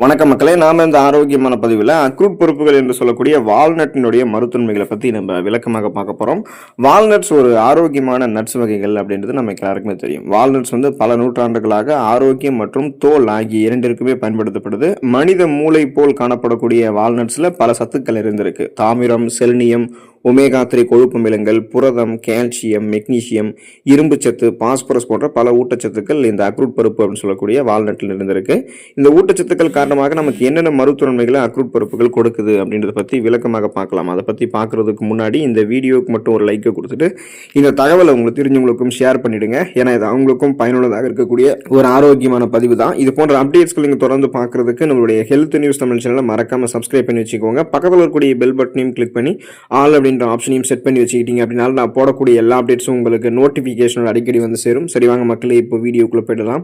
வணக்க மக்களே நாம் இந்த ஆரோக்கியமான பதிவில் அக்ரூட் பொறுப்புகள் என்று சொல்லக்கூடிய வால்நட்டினுடைய மருத்துவமைகளை பற்றி நம்ம விளக்கமாக பார்க்க போகிறோம் வால்நட்ஸ் ஒரு ஆரோக்கியமான நட்ஸ் வகைகள் அப்படின்றது நம்ம எல்லாருக்குமே தெரியும். வால்நட்ஸ் வந்து பல நூற்றாண்டுகளாக ஆரோக்கியம் மற்றும் தோல் ஆகிய இரண்டிற்குமே பயன்படுத்தப்படுது. மனித மூளை போல் காணப்படக்கூடிய வால்நட்ஸில் பல சத்துக்கள் இருந்திருக்கு. தாமிரம் செல்னியம் ஒமேகா த்ரீ கொழுப்பு அமிலங்கள் புரதம் கால்சியம் மெக்னீசியம் இரும்புச்சத்து பாஸ்பரஸ் போன்ற பல ஊட்டச்சத்துக்கள் இந்த அக்ரூட் பருப்பு அப்படின்னு சொல்லக்கூடிய வால்நட்டில் இருந்திருக்கு. இந்த ஊட்டச்சத்துக்கள் காரணமாக நமக்கு என்னென்ன மருத்துவன்மைகளை அக்ரூட் பருப்புகள் கொடுக்குது அப்படின்றத பற்றி விளக்கமாக பார்க்கலாம். அதை பற்றி பார்க்குறதுக்கு முன்னாடி இந்த வீடியோவுக்கு மட்டும் ஒரு லைக்கை கொடுத்துட்டு இந்த தகவலை உங்களுக்கு தெரிஞ்சவங்களுக்கும் ஷேர் பண்ணிவிடுங்க ஏன்னா இது அவங்களுக்கும் பயனுள்ளதாக இருக்கக்கூடிய ஒரு ஆரோக்கியமான பதிவு தான். இது போன்ற அப்டேட்ஸ்கள் நீங்கள் தொடர்ந்து பார்க்குறதுக்கு நம்மளுடைய ஹெல்த் நியூஸ் தமிழ் சேனலை மறக்காமல் சப்ஸ்கிரைப் பண்ணி வச்சுக்கோங்க. பக்கத்தில் இருக்கக்கூடிய பெல் பட்டனையும் கிளிக் பண்ணி ஆல் அப்படின்ற ஆப்ஷனையும் செட் பண்ணி வச்சுக்கிட்டீங்க அப்படின்னால நான் போடக்கூடிய எல்லா அப்டேட்ஸும் உங்களுக்கு நோட்டிஃபிகேஷனோட அடிக்கடி வந்து சேரும். சரி வாங்க மக்களே இப்போ வீடியோக்குள்ளே போயிடலாம்.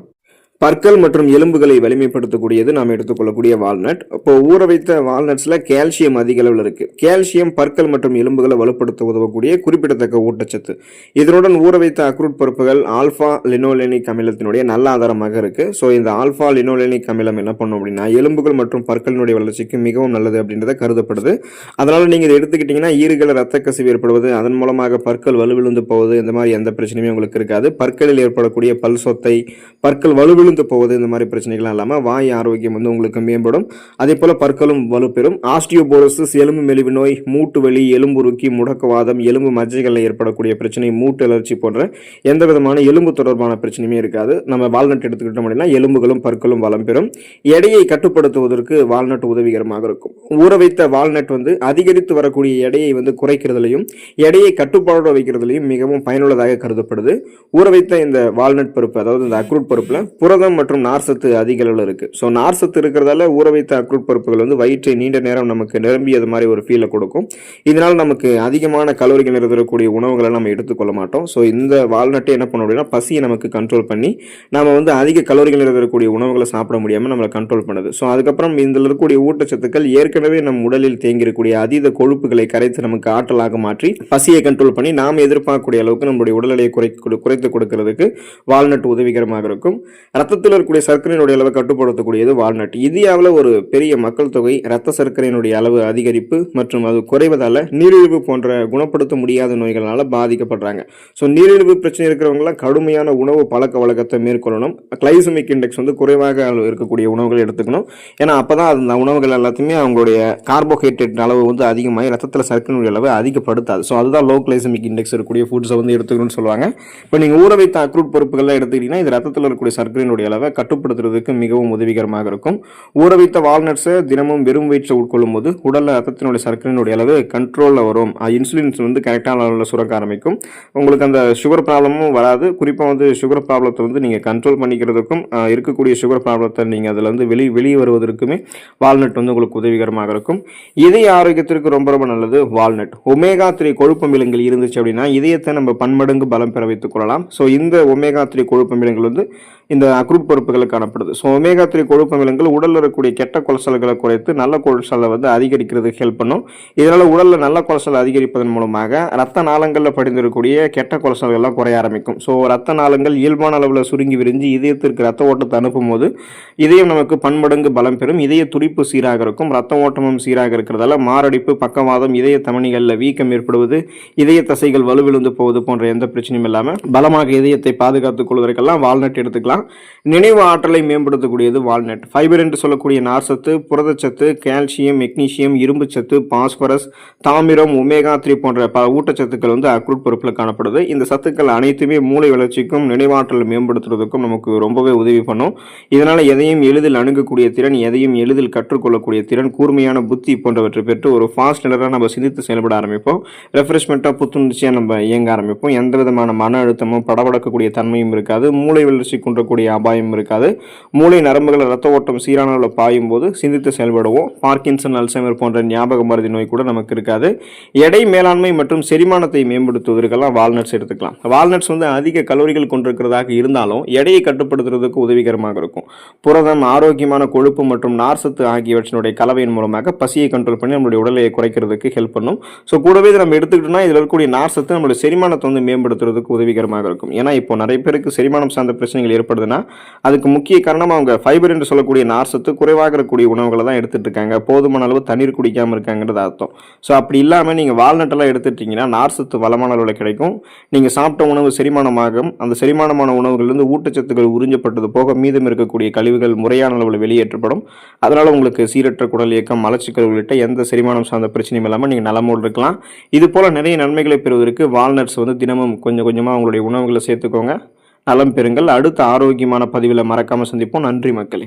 பற்கள் மற்றும் எலும்புகளை வலிமைப்படுத்தக்கூடியது நாம் எடுத்துக்கொள்ளக்கூடிய வால்நட். இப்போ ஊற வைத்த வால்நட்ஸில் கால்சியம் அதிக அளவில் இருக்குது கால்சியம் பற்கள் மற்றும் எலும்புகளை வலுப்படுத்த உதவக்கூடிய குறிப்பிடத்தக்க ஊட்டச்சத்து. இதனுடன் ஊற வைத்த அக்ரூட் பருப்புகள் ஆல்ஃபா லினோலெனிக் அமிலத்தினுடைய நல்ல ஆதாரமாக இருக்குது ஸோ இந்த ஆல்ஃபா லினோலெனிக் அமிலம் என்ன பண்ணும் அப்படின்னா எலும்புகள் மற்றும் பற்களினுடைய வளர்ச்சிக்கு மிகவும் நல்லது அப்படின்றத கருதப்படுது. அதனால் நீங்கள் இதை எடுத்துக்கிட்டிங்கன்னா ஈறுகள் ரத்த கசிவு ஏற்படுவது அதன் மூலமாக பற்கள் வலுவிழுந்து போவது இந்த மாதிரி எந்த பிரச்சனையுமே உங்களுக்கு இருக்காது. பற்களில் ஏற்படக்கூடிய பல் சொத்தை பற்கள் விழுந்து போவது இந்த மாதிரி பிரச்சனைகள்லாம் இல்லாமல் வாய் ஆரோக்கியம் வந்து உங்களுக்கு மேம்படும். அதே போல் பற்களும் வலுப்பெறும். ஆஸ்டியோபோரோசிஸ் எலும்பு மெலிவு நோய் மூட்டு வலி எலும்புருக்கி முடக்கவாதம் எலும்பு மஜ்ஜைகளில் ஏற்படக்கூடிய பிரச்சனை மூட்டு அலர்ச்சி போன்ற எந்த விதமான எலும்பு தொடர்பான பிரச்சனையுமே இருக்காது. நம்ம வால்நட் எடுத்துக்கிட்டோம் அப்படின்னா எலும்புகளும் பற்களும் வளம் பெறும் எடையை கட்டுப்படுத்துவதற்கு வால்நட் உதவிகரமாக இருக்கும். ஊற வைத்த வால்நட் வந்து அதிகரித்து வரக்கூடிய எடையை வந்து குறைக்கிறதுலையும் எடையை கட்டுப்பாடு வைக்கிறதுலையும் மிகவும் பயனுள்ளதாக கருதப்படுது. ஊற வைத்த இந்த வால்நட் பருப்பு அதாவது இந்த அக்ரூட் பருப்பில் புரதம் மற்றும் நார்சத்து அதிக அளவில் இருக்குது ஸோ நார்சத்து இருக்கிறதால ஊற வைத்த அக்ரூட்பருப்புகள் வந்து வயிற்றை நீண்ட நேரம் நமக்கு நிரம்பியது மாதிரி ஒரு ஃபீலை கொடுக்கும். இதனால் நமக்கு அதிகமான கலோரிகள் இருக்கக்கூடிய உணவுகளை நம்ம எடுத்துக்கொள்ள மாட்டோம். ஸோ இந்த வால்நட்டை என்ன பண்ணும் அப்படின்னா பசியை நமக்கு கண்ட்ரோல் பண்ணி நம்ம வந்து அதிக கலோரிகள் இருக்கக்கூடிய உணவுகளை சாப்பிட முடியாமல் நம்மளை கண்ட்ரோல் பண்ணுது. ஸோ அதுக்கப்புறம் இதில் இருக்கக்கூடிய ஊட்டச்சத்துக்கள் ஏற்கனவே நம் உடலில் தேங்கியிருக்கக்கூடிய அதீத கொழுப்புகளை கரைத்து நமக்கு ஆற்றலாக மாற்றி பசியை கண்ட்ரோல் பண்ணி நாம் எதிர்பார்க்கக்கூடிய அளவுக்கு நம்மளுடைய உடல் எடையை குறை குறைத்து கொடுக்கிறதுக்கு வால்நட் உதவிகரமாக இருக்கும். ரத்தத்தில் இருக்கக்கூடிய சர்க்கரையினுடைய அளவை கட்டுப்படுத்தக்கூடியது வால்நட். இந்தியாவில் ஒரு பெரிய மக்கள் தொகை ரத்த சர்க்கரையினுடைய அளவு அதிகரிப்பு மற்றும் அது குறைவதால் நீரிழிவு போன்ற குணப்படுத்த முடியாத நோய்களால் பாதிக்கப்படுறாங்க. ஸோ நீரிழிவு பிரச்சனை இருக்கிறவங்களாம் கடுமையான உணவு பழக்க வழக்கத்தை மேற்கொள்ளணும். கிளைசமிக் இண்டெக்ஸ் வந்து குறைவாக இருக்கக்கூடிய உணவுகள் எடுத்துக்கணும். ஏன்னா அப்போ தான் அந்த உணவுகள் எல்லாத்தையுமே அவங்களுடைய கார்போஹைட்ரேட் அளவு வந்து அதிகமாகி ரத்தத்தில் சர்க்கரையினுடைய அளவு அதிகப்படுத்தாது. ஸோ அதுதான் லோ கிளைசமிக் இண்டெக்ஸ் இருக்கக்கூடிய ஃபுட்ஸை வந்து எடுத்துக்கணும்னு சொல்லுவாங்க. இப்போ நீங்கள் ஊற வைத்த அக்ரூட் பொறுப்புகள்லாம் எடுத்துக்கிட்டிங்கன்னா இது ரத்தத்தில் இருக்கக்கூடிய சர்க்கரையினுடைய அளவை கட்டுப்படுத்துறதுக்கு மிகவும் உதவிகரமாக இருக்கும். ஊற வைத்த வால்நட்ஸை தினமும் வெறும் வயிற்றை உட்கொள்ளும் போது உடலில் ரத்தத்தினுடைய சர்க்கரையினுடைய அளவு கண்ட்ரோலில் வரும். இன்சுலின்ஸ் வந்து கரெக்டான அளவில் சுரக்க ஆரம்பிக்கும். உங்களுக்கு அந்த சுகர் ப்ராப்ளமும் வராது. குறிப்பாக வந்து சுகர் ப்ராப்ளத்தை வந்து நீங்கள் கண்ட்ரோல் பண்ணிக்கிறதுக்கும் இருக்கக்கூடிய சுகர் ப்ராப்ளத்தை நீங்கள் அதில் வந்து வெளி வெளியே வருவதற்குமே வால்நட் வந்து உங்களுக்கு உதவிகரமாக இருக்கும். இதய ஆரோக்கியத்திற்கு ரொம்ப ரொம்ப நல்லது வால்நட் ஒமேகா த்ரீ கொழுப்பு அமிலங்கள் இருந்துச்சு அப்படின்னா இதயத்தை நம்ம பன்மடங்கு பலம் பெற வைத்துக் கொள்ளலாம். ஸோ இந்த ஒமேகா த்ரீ கொழுப்பு அமிலங்கள் வந்து இந்த அக்ரூட் பொறுப்புகளில் காணப்படுது. ஸோ ஒமேகா த்ரீ கொழுப்பு அமிலங்கள் உடலில் இருக்கக்கூடிய கெட்ட கொலஸ்ட்ரால்களை குறைத்து நல்ல கொலஸ்ட்ராலை வந்து அதிகரிக்கிறதுக்கு ஹெல்ப் பண்ணும். இதனால் உடலில் நல்ல கொலஸ்ட்ரால் அதிகரிப்பதன் மூலமாக ரத்த நாளங்களில் படிந்திருக்கக்கூடிய கெட்ட கொலசல்கள்லாம் குறைய ஆரம்பிக்கும். ஸோ ரத்த நாளங்கள் இயல்பான அளவில் சுருங்கி விரிஞ்சு இதயத்திற்கு ரத்த ஓட்டத்தை அனுப்பும் போது இதயம் நமக்கு பன்மடங்கு பலம் பெறும். இதய துடிப்பு சீராக இருக்கும். ரத்த ஓட்டமும் சீராக இருக்கிறதால மாரடைப்பு பக்கவாதம் இதய தமணிகளில் வீக்கம் ஏற்படுவது இதய தசைகள் வலுவிழுந்து போவது போன்ற எந்த பிரச்சனையும் இல்லாமல் பலமாக இதயத்தை பாதுகாத்துக் கொள்வதற்கெல்லாம் வால்நட் எடுத்துக்கலாம். நினைவு ஆற்றலை மேம்படுத்தக்கூடியது வால்நட். ஃபைபர் என்று சொல்லக்கூடிய நார்சத்து புரதச்சத்து கால்சியம் மெக்னீசியம் இரும்புச்சத்து பாஸ்பரஸ் தாமிரம் ஒமேகா த்ரீ போன்ற பல ஊட்டச்சத்துக்கள் வந்து அக்ரூட் பொறுப்பில் காணப்படுது. இந்த சத்துக்கள் அனைத்துமே மூளை வளர்ச்சிக்கும் நினைவாற்றல் மேம்படுத்துறதுக்கும் நமக்கு ரொம்பவே உதவி பண்ணும். இதனால் எதையும் எளிதில் அணுகக்கூடிய திறன் எதையும் எளிதில் கற்றுக்கொள்ளக்கூடிய திறன் கூர்மையான புத்தி போன்றவற்றை பெற்று ஒரு ஃபாஸ்ட் நிலராக நம்ம சிந்தித்து செயல்பட ஆரம்பிப்போம். ரெஃப்ரெஷ்மெண்ட்டாக புத்துணர்ச்சியாக நம்ம இயங்க ஆரம்பிப்போம். எந்த விதமான மன அழுத்தமும் படபடக்கக்கூடிய தன்மையும் இருக்காது. மூளை வளர்ச்சி குன்றக்கூடிய அபாயம் இருக்காது. மூளை நரம்புகள் ரத்த ஓட்டம் சீரான அளவில் பாயும் போது சிந்தித்து செயல்படுவோம். பார்க்கின்சன் அல்சைமர் போன்ற ஞாபக மருதி நோய் கூட நமக்கு இருக்காது. எடை மேலாண்மை மற்றும் செரிமானத்தை மேம்படுத்துவதற்கெல்லாம் வால்நட்ஸ் எடுத்துக்கலாம். வால்நட்ஸ் வந்து அதிக கலோரிகள் கொண்டிருக்கிறதாக இருந்தாலும் எடையை கட்டுப்படுத்துறதுக்கு உதவிகரமாக இருக்கும். புரதம் ஆரோக்கியமான கொழுப்பு மற்றும் நார்சத்து ஆகியவற்றினுடைய கலவையின் மூலமாக பசியை கண்ட்ரோல் பண்ணி நம்மளுடைய உடலை குறைக்கிறதுக்கு ஹெல்ப் பண்ணும். ஸோ கூடவே இதை நம்ம எடுத்துக்கிட்டோம்னா இதில் இருக்கக்கூடிய நார்சத்து நம்மளுடைய செரிமானத்தை வந்து மேம்படுத்துறதுக்கு உதவிகரமாக இருக்கும். ஏன்னா இப்போ நிறைய பேருக்கு செரிமானம் சார்ந்த பிரச்சனைகள் ஏற்பட ஏற்படுதுன்னா அதுக்கு முக்கிய காரணம் அவங்க ஃபைபர் என்று சொல்லக்கூடிய நார்சத்து குறைவாக இருக்கக்கூடிய உணவுகளை தான் எடுத்துகிட்டு இருக்காங்க. போதுமான அளவு தண்ணீர் குடிக்காமல் இருக்காங்கிறது அர்த்தம். ஸோ அப்படி இல்லாமல் நீங்கள் வால்நட்டெல்லாம் எடுத்துட்டீங்கன்னா நார்சத்து வளமான அளவில் கிடைக்கும். நீங்கள் சாப்பிட்ட உணவு செரிமானமாகும். அந்த செரிமானமான உணவுகளிலிருந்து ஊட்டச்சத்துக்கள் உறிஞ்சப்பட்டது போக மீதம் இருக்கக்கூடிய கழிவுகள் முறையான அளவில் வெளியேற்றப்படும். அதனால் உங்களுக்கு சீரற்ற குடல் இயக்கம் மலச்சிக்கல் உள்ளிட்ட எந்த செரிமானம் சார்ந்த பிரச்சனையும் இல்லாமல் நீங்கள் நலமோடு இருக்கலாம். இது போல் நிறைய நன்மைகளை பெறுவதற்கு வால்நட்ஸ் வந்து தினமும் கொஞ்சம் கொஞ்சமாக உங்களுடைய உணவுகளை சேர்த்துக்கோங்க. நலம் பெறுங்கள். அடுத்த ஆரோக்கியமான பதிவில் மறக்காமல் சந்திப்போம். நன்றி மக்களே.